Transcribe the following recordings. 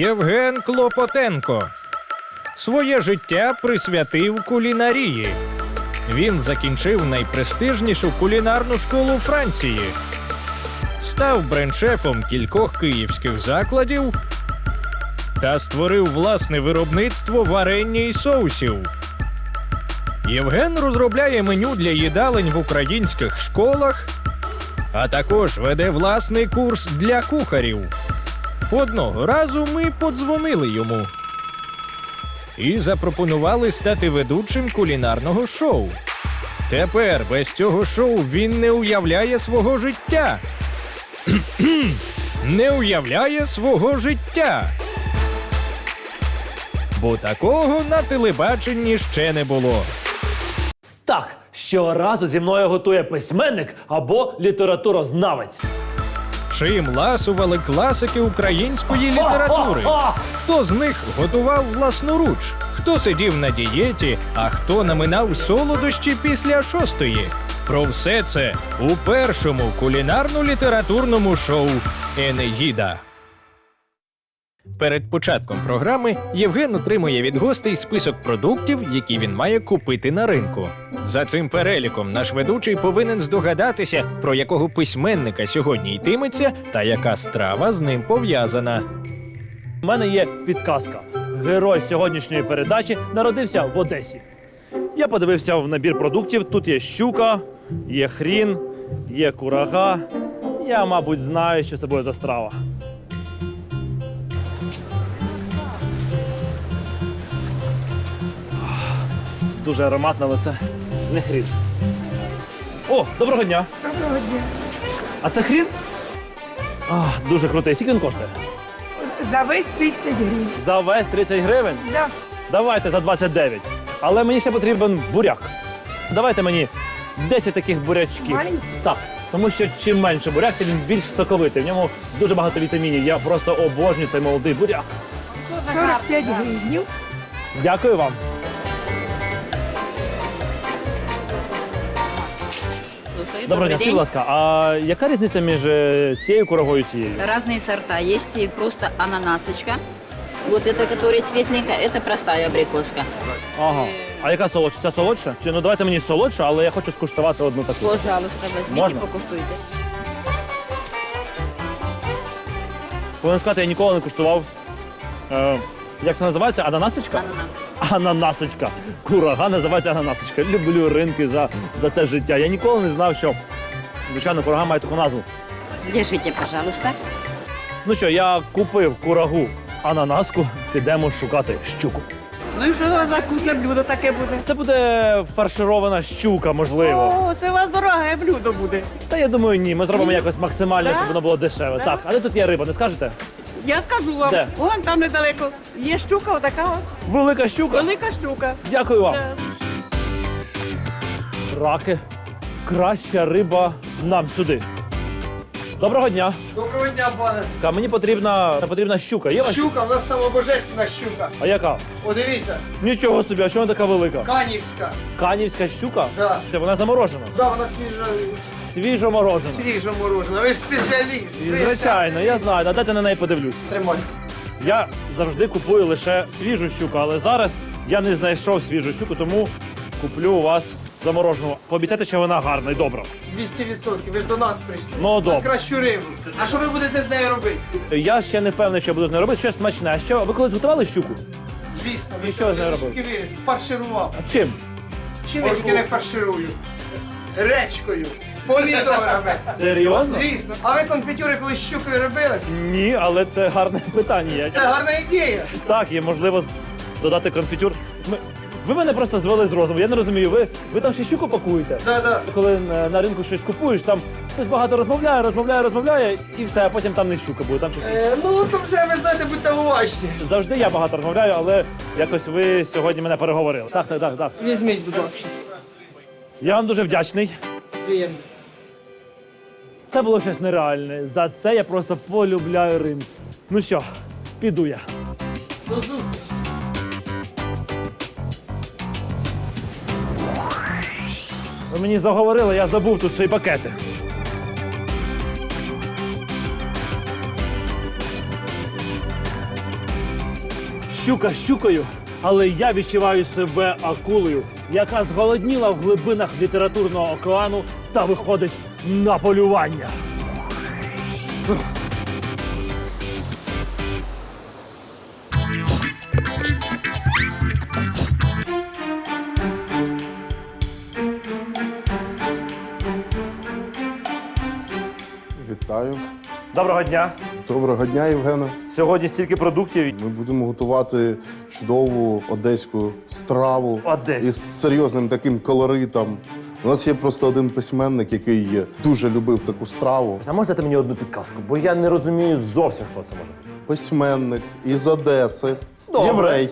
Євген Клопотенко. Своє життя присвятив кулінарії. Він закінчив найпрестижнішу кулінарну школу Франції, став брендшефом кількох київських закладів та створив власне виробництво варення і соусів. Євген розробляє меню для їдалень в українських школах, а також веде власний курс для кухарів. Одного разу ми подзвонили йому і запропонували стати ведучим кулінарного шоу. Тепер без цього шоу він не уявляє свого життя. не уявляє свого життя. Бо такого на телебаченні ще не було. Так, щоразу зі мною готує письменник або літературознавець. Чим ласували класики української літератури? Хто з них готував власноруч? Хто сидів на дієті, а хто наминав солодощі після шостої? Про все це у першому кулінарно-літературному шоу Енеїда. Перед початком програми Євген отримує від гостей список продуктів, які він має купити на ринку. За цим переліком наш ведучий повинен здогадатися, про якого письменника сьогодні йтиметься та яка страва з ним пов'язана. У мене є підказка. Герой сьогоднішньої передачі народився в Одесі. Я подивився в набір продуктів. Тут є щука, є хрін, є курага. Я, мабуть, знаю, що це буде за страва. Дуже ароматно, але це не хрін. О, доброго дня! Доброго дня. А це хрін? А, дуже крутий. Скільки він коштує? За весь 30 гривень. За весь 30 гривень. Да. Давайте за 29. Але мені ще потрібен буряк. Давайте мені 10 таких бурячків. Маленьких? Так. Тому що чим менше буряк, тим він більш соковитий. В ньому дуже багато вітамінів. Я просто обожнюю цей молодий буряк. 45 гривень. Дякую вам. Слушай, Доброго дня, добрый скажіть, день. будь ласка, а яка різниця між е, цією курагою і цією? Разные сорта. Есть и просто ананасочка. Вот это, которая светленькая, это простая абрикоска. Ага. А яка солодша? Ця солодша? Чи, Ну давайте мені солодшу, але я хочу скуштувати одну таку. Пожалуйста, возьмите, Можно? покуштуйте. Повинен сказати, я ніколи не куштував. Е, як це називається? Ананасочка? Ананас. Ананасочка. Курага називається ананасочка. Люблю ринки за, за це життя. Я ніколи не знав, що звичайно курага має таку назву. Держите, пожалуйста. Ну що, я купив курагу ананаску, підемо шукати щуку. Ну і що у вас за вкусне блюдо таке буде? Це буде фарширована щука, можливо. О, це у вас дороге блюдо буде. Та я думаю, ні. Ми зробимо якось максимально, Да? щоб воно було дешеве. Да? Так, але тут є риба, не скажете? Я скажу вам, Де? вон там недалеко. Є щука, отака ось. Велика щука. Велика щука. Дякую вам. Да. Раки. Краща риба нам сюди. Доброго дня. Доброго дня, пане. Ка, Мені потрібна, потрібна щука. Є? Щука, у нас самобожественна щука. А яка? О, дивіться, Нічого собі, а що вона така велика? канівська. Канівська щука? Да. Та Вона заморожена. Да, вона свіжа, Свіжо морожена. свіжо морожена. Ви ж спеціаліст. І, ви ж Звичайно, я знаю. А Дайте на неї подивлюсь. Тримай. Я завжди купую лише свіжу щуку, але зараз я не знайшов свіжу щуку, тому куплю у вас заморожену. Пообіцяйте, що вона гарна і добра. 200%. Ви ж до нас прийшли. Ну, добре. Кращу рибу. А що ви будете з нею робити? Я ще не впевнений, що буду з нею робити. Щось смачне. А що ви колись готували щуку? Звісно, І ви що з нею робив? щуки виріс? Фарширував. А чим? Чим я тільки не фарширую? Гречкою, помідорами. Серйозно? Звісно. А ви конфітюри колись з щукою робили? Ні, але це гарне питання. Я- Це гарна ідея. Так, є можливо додати конфітюр. Ми... Ви мене просто звели з розуму. Я не розумію. Ви, ви там ще щуку пакуєте? Да-да. Коли на, на ринку щось купуєш, там хтось багато розмовляє, розмовляє, розмовляє, і все, а потім там не щука буде, там щось. Е, ну, то вже ви знаєте, будьте уважні. Завжди я багато розмовляю, але якось ви сьогодні мене переговорили. Так, так, так, так. Візьміть, будь ласка. Я вам дуже вдячний. Приємно. Це було щось нереальне. За це я просто полюбляю ринок. Ну що, піду я. До зустрічі. Ви мені заговорили, я забув тут свої пакети. щука щукою, але я відчуваю себе акулою, яка зголодніла в глибинах літературного океану та виходить на полювання. Вітаю. Доброго дня! Доброго дня, Євгена. Сьогодні стільки продуктів. Ми будемо готувати чудову одеську страву Одеську. із серйозним таким колоритом. У нас є просто один письменник, який дуже любив таку страву. А можете мені одну підказку? Бо я не розумію зовсім, хто це може бути. Письменник із Одеси, Добре. єврей.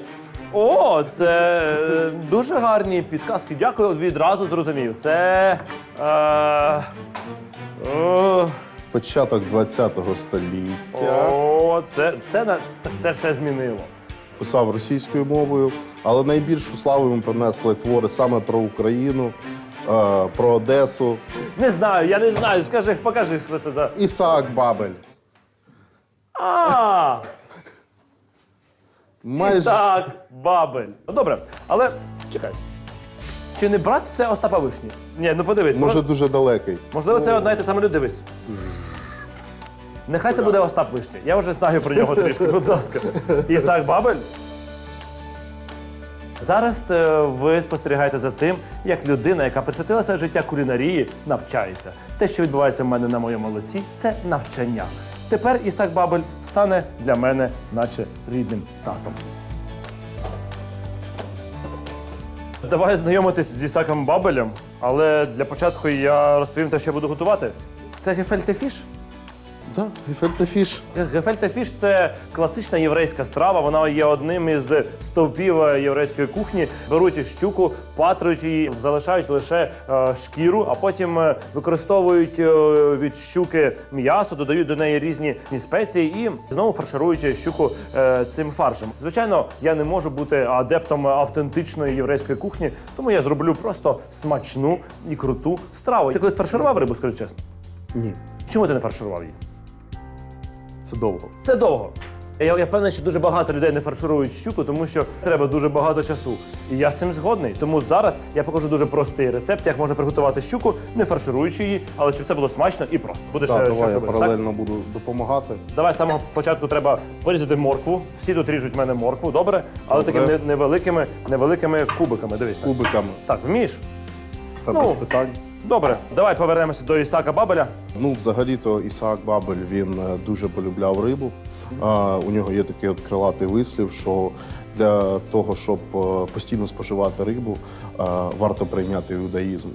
О, це е, дуже гарні підказки. Дякую, відразу зрозумів. Це. Е, о, Початок 20-го століття. о, це, це, на- так це все змінило. Писав російською мовою, але найбільшу славу йому принесли твори саме про Україну, е, про Одесу. Не знаю, я не знаю. Скажи, покажи, що це за. Ісаак Бабель. А! Майже Так, бабель. Ну добре, але чекай. Чи не брат це Остапа Вишні? Ні, ну подивись. може дуже далекий. Можливо, це одна і та сама людина. Дивись. Нехай це буде Остап Вишня. Я вже знаю про нього трішки, будь ласка. Ісак Бабель. Зараз е, ви спостерігаєте за тим, як людина, яка присвятила своє життя кулінарії, навчається. Те, що відбувається в мене на моєму лиці, це навчання. Тепер Ісак Бабель стане для мене, наче рідним татом. Давай знайомитись з Ісаком Бабелем, але для початку я розповім те, що я буду готувати. Це гефельте фіш. Так, гефельте фіш. Гефельте фіш це класична єврейська страва. Вона є одним із стовпів е, єврейської кухні. Беруть щуку, патруть її, залишають лише е, шкіру, а потім е, використовують е, від щуки м'ясо, додають до неї різні спеції і знову фарширують щуку е, цим фаршем. Звичайно, я не можу бути адептом автентичної єврейської кухні, тому я зроблю просто смачну і круту страву. Ти колись фарширував рибу, скажи чесно? Ні, Чому ти не фарширував її? Це довго. Це довго. Я, я впевнений, що дуже багато людей не фарширують щуку, тому що треба дуже багато часу. І я з цим згодний. Тому зараз я покажу дуже простий рецепт, як можна приготувати щуку, не фаршируючи її, але щоб це було смачно і просто. Будеш Так, е, давай я робити, так? паралельно буду допомагати. Давай з самого початку треба порізати моркву. Всі тут ріжуть в мене моркву, добре? Але Добре. такими не- невеликими, невеликими кубиками. Дивись. Так, Кубиками. так вмієш? Та Ну. без питань. Добре, давай повернемося до Ісака Бабеля. Ну, взагалі-то Ісаак Бабель він е, дуже полюбляв рибу. А, у нього є такий от крилатий вислів, що для того, щоб е, постійно споживати рибу, е, варто прийняти іудаїзм.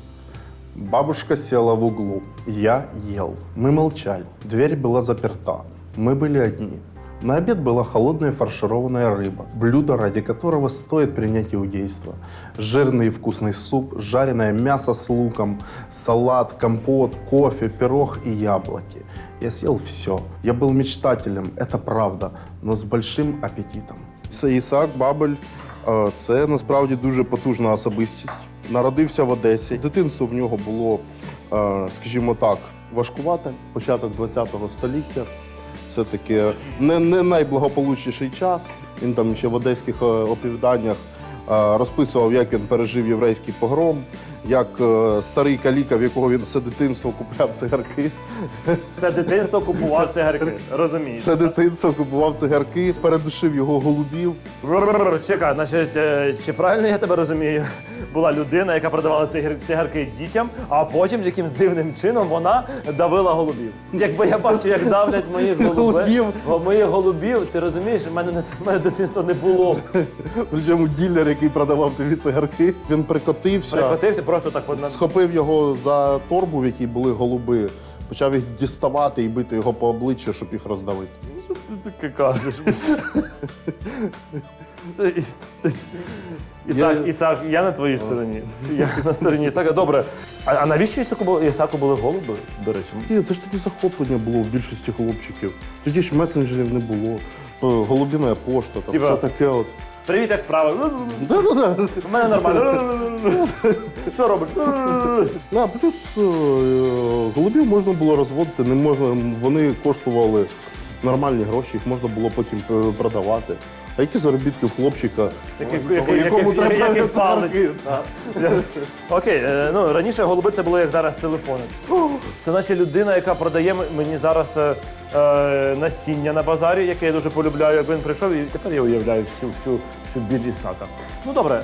Бабушка села в углу. Я ел. Мы молчали. Дверь была заперта. Мы были одни. На обед была холодная фаршированная рыба, блюдо, ради которого стоит принять иудейство. Жирный и вкусный суп, жареное мясо с луком, салат, компот, кофе, пирог и яблоки. Я съел все. Я был мечтателем, это правда, но с большим аппетитом. Ісаак Бабель е, це насправді дуже потужна особистість. Народився в Одесі. Дитинство в нього було, е, скажімо так, важкувате. Початок ХХ століття. Все-таки не, не найблагополучніший час. Він там ще в одеських е, оповіданнях розписував, як він пережив єврейський погром, як е, старий каліка, в якого він все дитинство купляв цигарки. Все дитинство купував цигарки. Розумієш? Все дитинство купував цигарки, передушив його голубів. Чекай, значить, е, чи правильно я тебе розумію? Була людина, яка продавала цигарки дітям, а потім якимсь дивним чином вона давила голубів. Якби я бачив, як давлять моїх голубів, моїх голубів, ти розумієш, в мене, мене дитинства не було. Причому ділер, який продавав тобі цигарки, він прикотився, Прикотився просто так. от на- схопив його за торбу, в якій були голуби, почав їх діставати і бити його по обличчю, щоб їх роздавити. Що ти таке кажеш? Це Іс- Ісак, Я- Ісак, я на твоїй стороні. Я на стороні Ісака. Добре. А, а навіщо Ісаку, було- Ісаку були голуби, до речі? І це ж таке захоплення було в більшості хлопчиків. Тоді ж месенджерів не було. Е, Голубіна пошта, там Типа- все таке от. Привіт, як справи? Да-да-да. У мене нормально. Що робиш? А, плюс е, голубів можна було розводити, не можна, вони коштували нормальні гроші, їх можна було потім е, продавати. А які заробітки в хлопчика, якому- треба цукерки? Окей, е, ну раніше голуби це було як зараз телефони. Це наче людина, яка продає мені зараз е, е, насіння на базарі, яке я дуже полюбляю. Як він прийшов, і тепер я уявляю всю всю всю біль Ісака. Ну добре,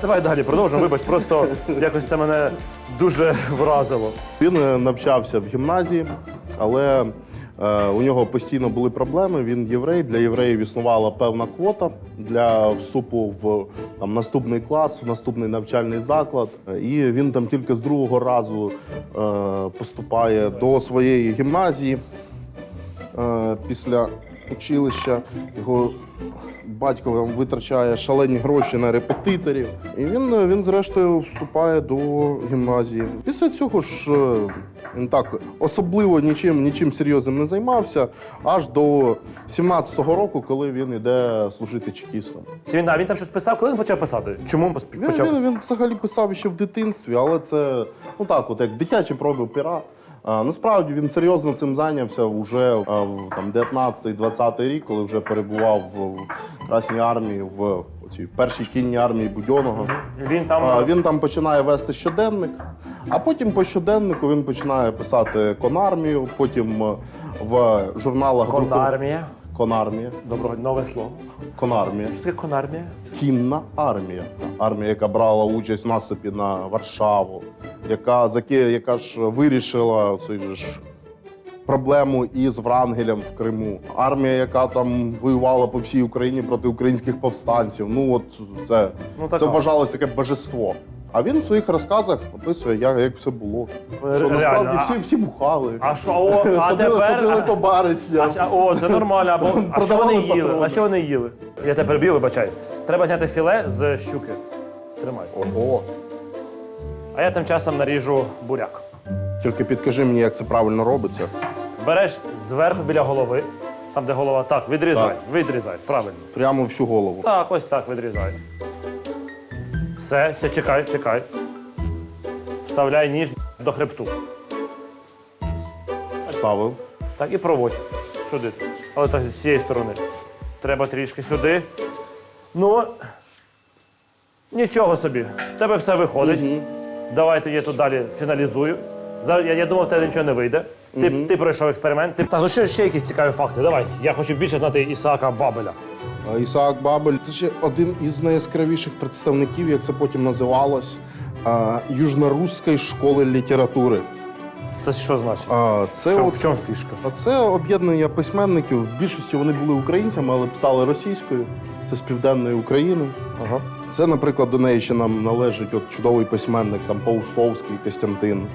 давай далі продовжимо. Вибач, просто якось це мене дуже вразило. Він навчався в гімназії, але у нього постійно були проблеми. Він єврей. Для євреїв існувала певна квота для вступу в там, наступний клас, в наступний навчальний заклад. Е, І він там тільки з другого разу е, поступає до своєї гімназії е, після училища. Його батько витрачає шалені гроші на репетиторів. І він, він зрештою вступає до гімназії. Після цього ж е, він так особливо нічим, нічим серйозним не займався, аж до 17-го року, коли він іде служити чекістом. Він, а він там щось писав, коли він почав писати? Чому він пос- Він, він, він взагалі писав ще в дитинстві, але це ну так, от як дитячі проби пера. Насправді він серйозно цим зайнявся вже в там 19-20 рік, коли вже перебував в, Красній армії в цій першій кінній армії Будьонного. Він там він там починає вести щоденник, а потім по щоденнику він починає писати конармію, потім в журналах друку- конармія. Конармія. Доброго нове слово. Конармія. Що таке конармія? Кінна армія. Армія, яка брала участь в наступі на Варшаву, яка, яка ж вирішила цей же ж проблему із Врангелем в Криму. Армія, яка там воювала по всій Україні проти українських повстанців. Ну от це, Ну, це вважалось таке божество. А він в своїх розказах описує, як, як все було. Що Реально, насправді а- всі, всі бухали. А що, о, а ходили, тепер. ходили по А, а, о, це нормально. Або, а що Продавали вони їли? патрони. А що вони їли? Я тебе переб'ю, вибачай. Треба зняти філе з щуки. Тримай. Ого. А я тим часом наріжу буряк. Тільки підкажи мені, як це правильно робиться. Береш зверху біля голови, там де голова. Так, відрізай, Так. відрізай, правильно. Прямо всю голову. Так, ось так відрізай. Все, все, чекай, чекай. Вставляй ніж до хребту. Вставив. Так, і проводь сюди. Але так з цієї сторони. Треба трішки сюди. Ну. Нічого собі. В тебе все виходить. Давайте я тут далі фіналізую. Зараз я, я думав, в тебе нічого не вийде. Ти, ти пройшов експеримент. Ти... Так, ну ще, ще якісь цікаві факти. Давай. Я хочу більше знати Ісаака Бабеля. А Ісаак Бабель це ще один із найяскравіших представників, як це потім називалось, южноруської школи літератури. Це що значить? А, Це В от в чому фішка? А це об'єднання письменників. В більшості вони були українцями, але писали російською. Це з південної України. Ага. Це, наприклад, до неї ще нам належить от чудовий письменник там Паустовський, Костянтин.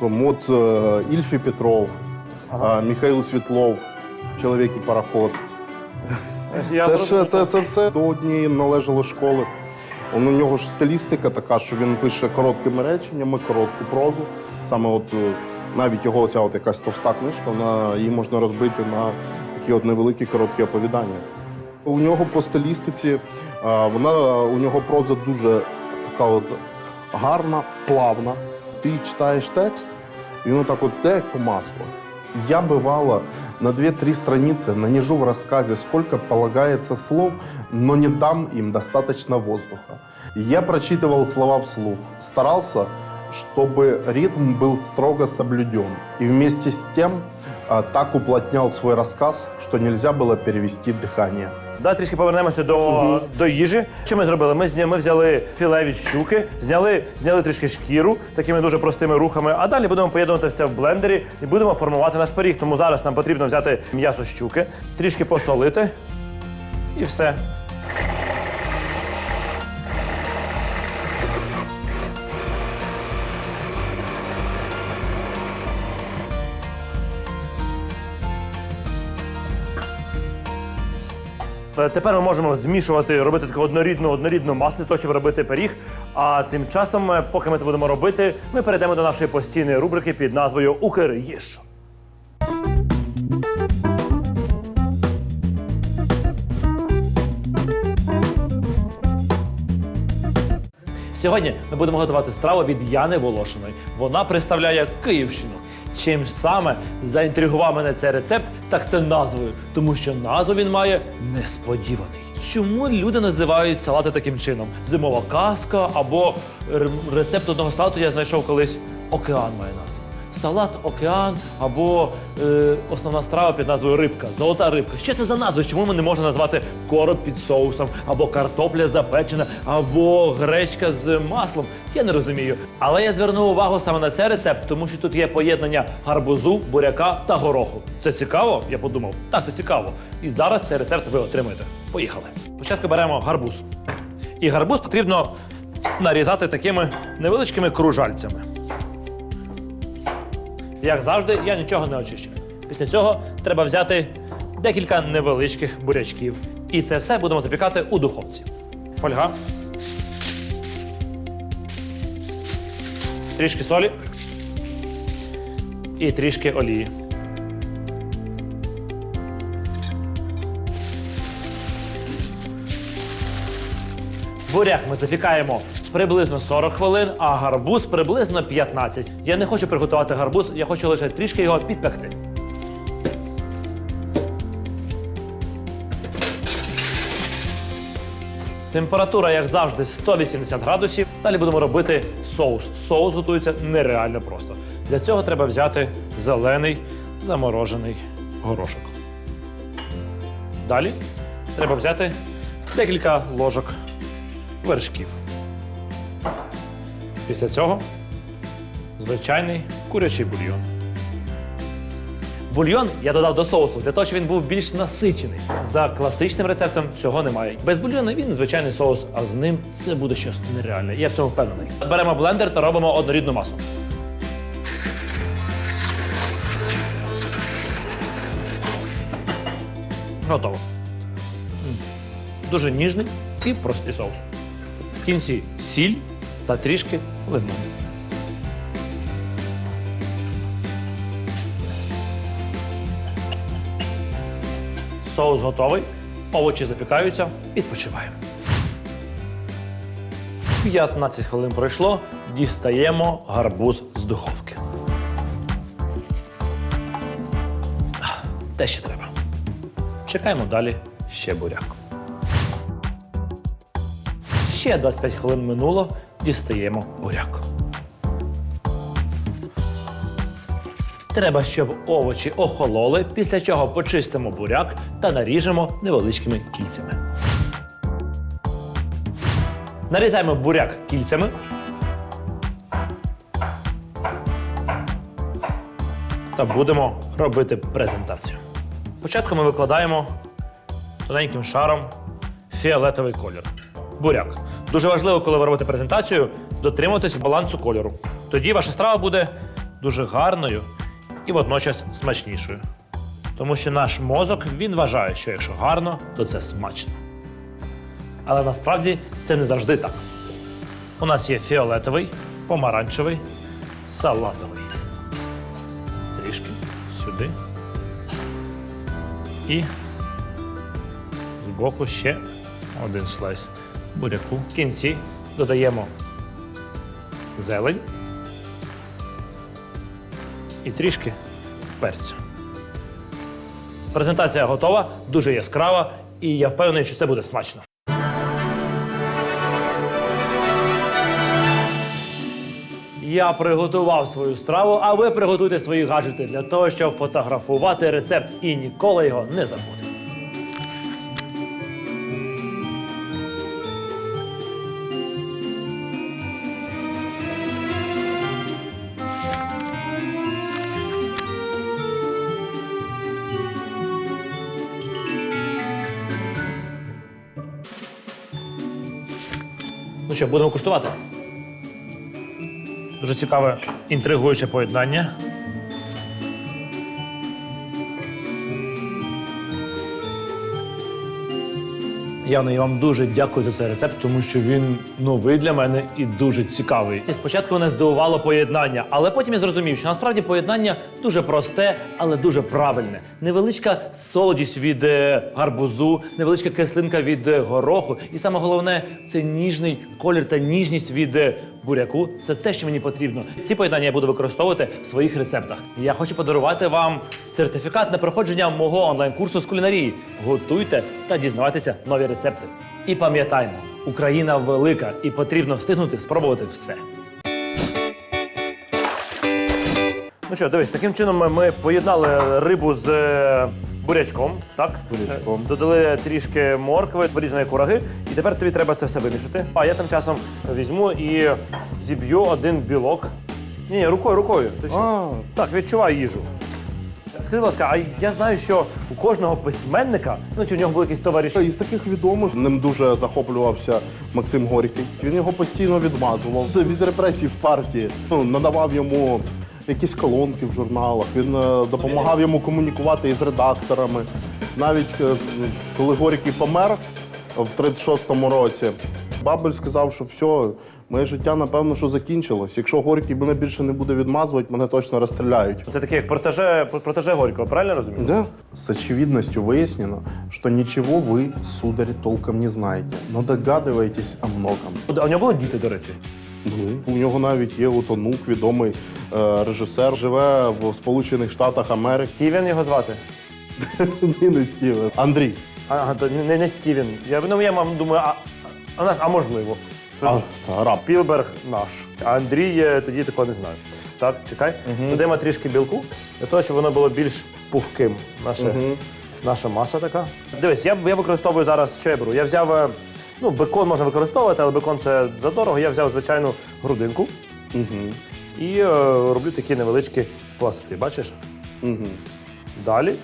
От е, Ільфі Петров, е, Михайло Світлов, Чоловік і пароход. Я Це ж це, це все до однієї належало школи. У нього ж стилістика така, що він пише короткими реченнями, коротку прозу. Саме от е, навіть його ця от якась товста книжка, вона її можна розбити на такі от невеликі короткі оповідання. У нього по стилістиці е, вона у нього проза дуже така от гарна, плавна. Ти читаєш текст, і воно так от йде, як по маслу. Я бывало на 2-3 страницы нанижу в рассказе, сколько полагается слов, но не дам им достаточно воздуха. Я прочитывал слова вслух, старался, чтобы ритм был строго соблюден. И вместе с тем а, так уплотнял свой рассказ, что нельзя было перевести дыхание. Давай трішки повернемося до, до їжі. Що ми зробили? Ми, зня- ми взяли філе від щуки, зняли, зняли трішки шкіру такими дуже простими рухами, а далі будемо поєднувати все в блендері і будемо формувати наш пиріг. Тому зараз нам потрібно взяти м'ясо щуки, трішки посолити і все. Тепер ми можемо змішувати, робити таку однорідну однорідну масу щоб робити пиріг. А тим часом, е, поки ми це будемо робити, ми перейдемо до нашої постійної рубрики під назвою Укрїж. Сьогодні ми будемо готувати страву від Яни Волошиної. Вона представляє Київщину. Чим саме заінтригував мене цей рецепт, так це назвою, тому що назву він має несподіваний. чому люди називають салати таким чином? Зимова казка або рецепт одного салату я знайшов колись. Океан має назву. Салат океан або е, основна страва під назвою рибка, золота рибка. Що це за назви? Чому ми не можемо назвати короб під соусом, або картопля запечена, або гречка з маслом? Я не розумію. Але я звернув увагу саме на цей рецепт, тому що тут є поєднання гарбузу, буряка та гороху. Це цікаво? Я подумав. Так, це цікаво. І зараз цей рецепт ви отримаєте. Поїхали. Спочатку беремо гарбуз. І гарбуз потрібно нарізати такими невеличкими кружальцями. Як завжди, я нічого не очищую. Після цього треба взяти декілька невеличких бурячків. І це все будемо запікати у духовці. Фольга. Трішки солі. І трішки олії. Буряк ми запікаємо приблизно 40 хвилин, а гарбуз приблизно 15. Я не хочу приготувати гарбуз, я хочу лише трішки його підпекти. Температура, як завжди, 180 градусів. Далі будемо робити соус. Соус готується нереально просто. Для цього треба взяти зелений заморожений горошок. Далі треба взяти декілька ложок вершків. Після цього звичайний курячий бульйон. Бульйон я додав до соусу для того, щоб він був більш насичений. За класичним рецептом цього немає. Без бульйону він звичайний соус, а з ним це буде щось нереальне. Я в цьому впевнений. Беремо блендер та робимо однорідну масу. Готово. Дуже ніжний і простий соус. В кінці сіль та трішки лимону. Соус готовий, овочі запікаються, відпочиваємо. 15 хвилин пройшло, дістаємо гарбуз з духовки. Те ще треба. Чекаємо далі ще буряк. Ще 25 хвилин минуло, дістаємо буряк. Треба, щоб овочі охололи, після чого почистимо буряк та наріжемо невеличкими кільцями. Нарізаємо буряк кільцями. Та будемо робити презентацію. Спочатку ми викладаємо тоненьким шаром фіолетовий колір. Буряк. Дуже важливо, коли ви робите презентацію, дотримуватись балансу кольору. Тоді ваша страва буде дуже гарною і водночас смачнішою. Тому що наш мозок він вважає, що якщо гарно, то це смачно. Але насправді це не завжди так. У нас є фіолетовий, помаранчевий, салатовий. Трішки сюди. І збоку ще один слайс буряку. В кінці додаємо зелень і трішки перцю. Презентація готова, дуже яскрава, і я впевнений, що це буде смачно. Я приготував свою страву, а ви приготуйте свої гаджети для того, щоб фотографувати рецепт і ніколи його не забути. Що, будемо куштувати? Дуже цікаве інтригуюче поєднання. Яно, я вам дуже дякую за цей рецепт, тому що він новий для мене і дуже цікавий. І Спочатку мене здивувало поєднання, але потім я зрозумів, що насправді поєднання дуже просте, але дуже правильне. Невеличка солодість від е, гарбузу, невеличка кислинка від е, гороху, і саме головне це ніжний колір та ніжність від е, буряку це те, що мені потрібно. Ці поєднання я буду використовувати в своїх рецептах. Я хочу подарувати вам сертифікат на проходження мого онлайн-курсу з кулінарії. Готуйте та дізнавайтеся нові рецепти. І пам'ятаймо, Україна велика і потрібно встигнути спробувати все. Ну що, дивись, таким чином ми, поєднали рибу з е, бурячком, так? Бурячком. Додали трішки моркви, порізаної кураги, і тепер тобі треба це все вимішати. А я тим часом візьму і зіб'ю один білок. Ні, ні, рукою, рукою. Що? Так, відчуваю їжу. Скажи, будь ласка, а я знаю, що у кожного письменника, ну чи в нього були якісь товариші. Із таких відомих ним дуже захоплювався Максим Горький. Він його постійно відмазував від репресій в партії. Ну, надавав йому якісь колонки в журналах. Він е, допомагав йому комунікувати із редакторами. Навіть е, з- коли Горький помер в 36-му році, Бабель сказав, що все, моє життя напевно що закінчилось. Якщо Горький мене більше не буде відмазувати, мене точно розстріляють. Це таке як протеже, протеже Горького, правильно я розумію? Да. С очевидностью выяснено, что ничего вы, сударь, толком не знаете, но догадываетесь о многом. А у нього були діти, до речі. У нього навіть є от онук, відомий е, режисер, живе в Сполучених Штатах Америки. Стівен його звати. Ні, не Стівен. Андрій. Ага, то не, не Стівен. Я, ну, я мам, думаю, а, а, наш- а можливо. Що А, раб. Спілберг наш. А Андрій е, тоді такого не знаю. Так, чекай. Додаємо трішки білку, для того, щоб воно було більш пухким. Наше, Наша маса така. Дивись, я, я використовую зараз, що я беру. Я взяв. е, Ну, бекон можна використовувати, але бекон це задорого. Я взяв звичайну грудинку і е, роблю такі невеличкі пласти. Бачиш? Угу. Далі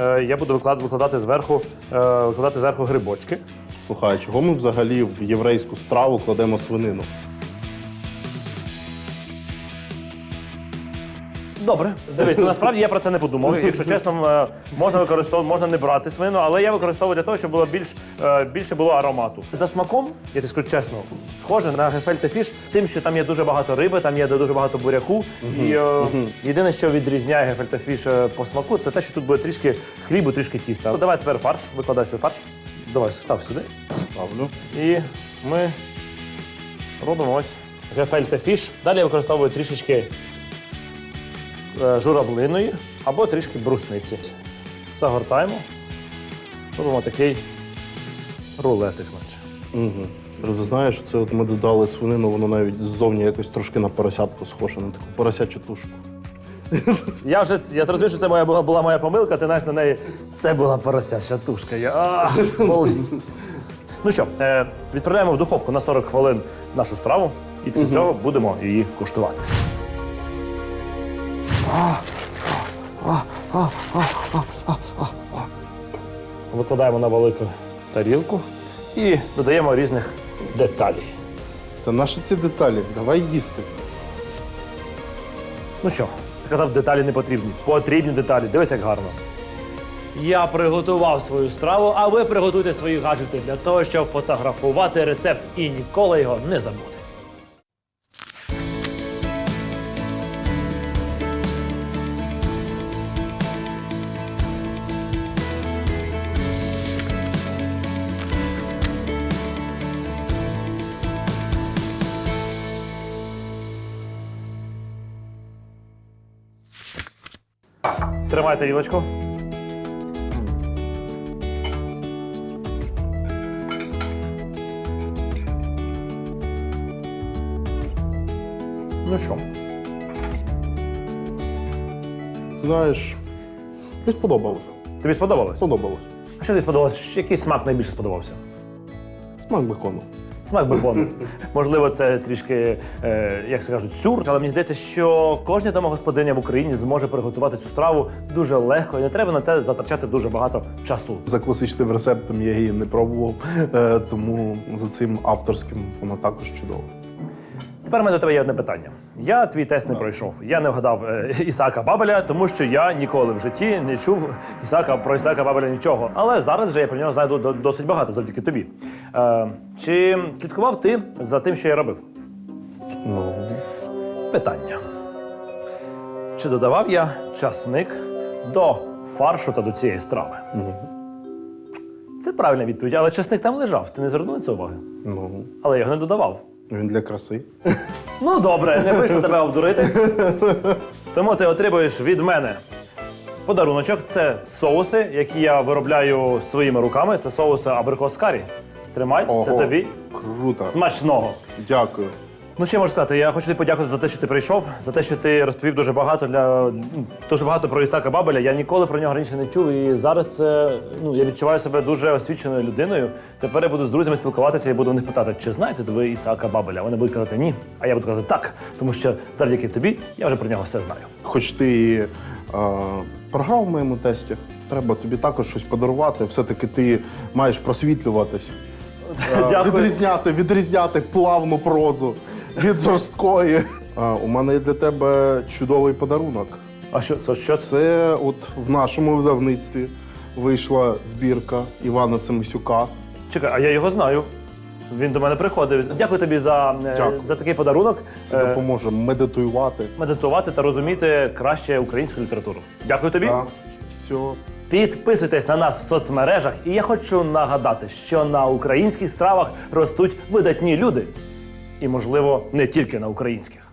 е, я буду виклад- викладати зверху, е, викладати зверху грибочки. Слухай, чого ми взагалі в єврейську страву кладемо свинину? Добре. Дивись, ну, насправді я про це не подумав. Якщо чесно, е, можна використовувати, можна не брати свину, але я використовую для того, щоб було більш е, більше було аромату. За смаком, я тобі скажу чесно, схоже на гефельте фіш, тим, що там є дуже багато риби, там є дуже багато буряку. І е, єдине, що відрізняє гефельте фіш е, по смаку, це те, що тут буде трішки хлібу, трішки тіста. Давай тепер фарш, викладай свій фарш. Давай, став сюди. Ставлю. І ми робимо ось гефельте фіш. Далі я використовую трішечки журавлиної або трішки брусниці. Загортаємо. Робимо такий рулетик, наче. Угу. Ти знаєш, це от ми додали свинину, воно навіть ззовні якось трошки на поросятку схоже, на таку поросячу тушку. Я вже я зрозумів, що це моя була, була моя помилка, ти знаєш на неї. Це була поросяча тушка. Я, а, ну що, е, відправляємо в духовку на 40 хвилин нашу страву, і після цього будемо її куштувати. Викладаємо на велику тарілку і додаємо різних деталей. Та наші ці деталі? Давай їсти. Ну що, ти казав, деталі не потрібні. Потрібні деталі. Дивись, як гарно. Я приготував свою страву, а ви приготуйте свої гаджети для того, щоб фотографувати рецепт і ніколи його не забути. Тримай тарілочку. Ну що, Знаєш, мені сподобалось. тобі сподобалось? Сподобалось. А Що тобі сподобалось? Який смак найбільше сподобався? Смак бекону. Смак бекону. Можливо, це трішки, е, як це кажуть, сюр, але мені здається, що кожна домогосподиня в Україні зможе приготувати цю страву дуже легко і не треба на це затрачати дуже багато часу. За класичним рецептом я її не пробував, е, тому за цим авторським вона також чудова. Тепер у мене до тебе є одне питання. Я твій тест не пройшов. Я не вгадав е, Ісака Бабеля, тому що я ніколи в житті не чув Ісака про Ісака Бабеля нічого. Але зараз вже я про нього знаю до- до- досить багато завдяки тобі. Е, чи слідкував ти за тим, що я робив? Ну, Питання. Чи додавав я часник до фаршу та до цієї страви? Це правильна відповідь, але часник там лежав. Ти не звернув на це уваги? ну. Але я його не додавав. Він для краси. Ну, добре, не вийшло тебе обдурити. Тому ти отримуєш від мене подаруночок. Це соуси, які я виробляю своїми руками. Це соуси абрикос карі. Тримай, це Ого, тобі. Круто. Смачного. Дякую. Ну, що я можу сказати? Я хочу тобі подякувати за те, що ти прийшов, за те, що ти розповів дуже багато для ну, дуже багато про Ісака Бабеля. Я ніколи про нього раніше не чув. І зараз це ну я відчуваю себе дуже освіченою людиною. Тепер я буду з друзями спілкуватися і буду у них питати, чи знаєте ви Ісака Бабеля? Вони будуть казати ні. А я буду казати так, тому що завдяки тобі я вже про нього все знаю. Хоч ти і, е, програв в моєму тесті, треба тобі також щось подарувати. Все-таки ти маєш просвітлюватись. Е, Дякую. Відрізняти, відрізняти плавну прозу від жорсткої. У мене є для тебе чудовий подарунок. А що це що це? Це от в нашому видавництві вийшла збірка Івана Семисюка. Чекай, а я його знаю. Він до мене приходив. Дякую тобі за, е, Дякую. за такий подарунок. Це Е, допоможе медитуювати. медитувати та розуміти краще українську літературу. Дякую тобі. Так, все. Підписуйтесь на нас в соцмережах, і я хочу нагадати, що на українських стравах ростуть видатні люди. І, можливо, не тільки на українських.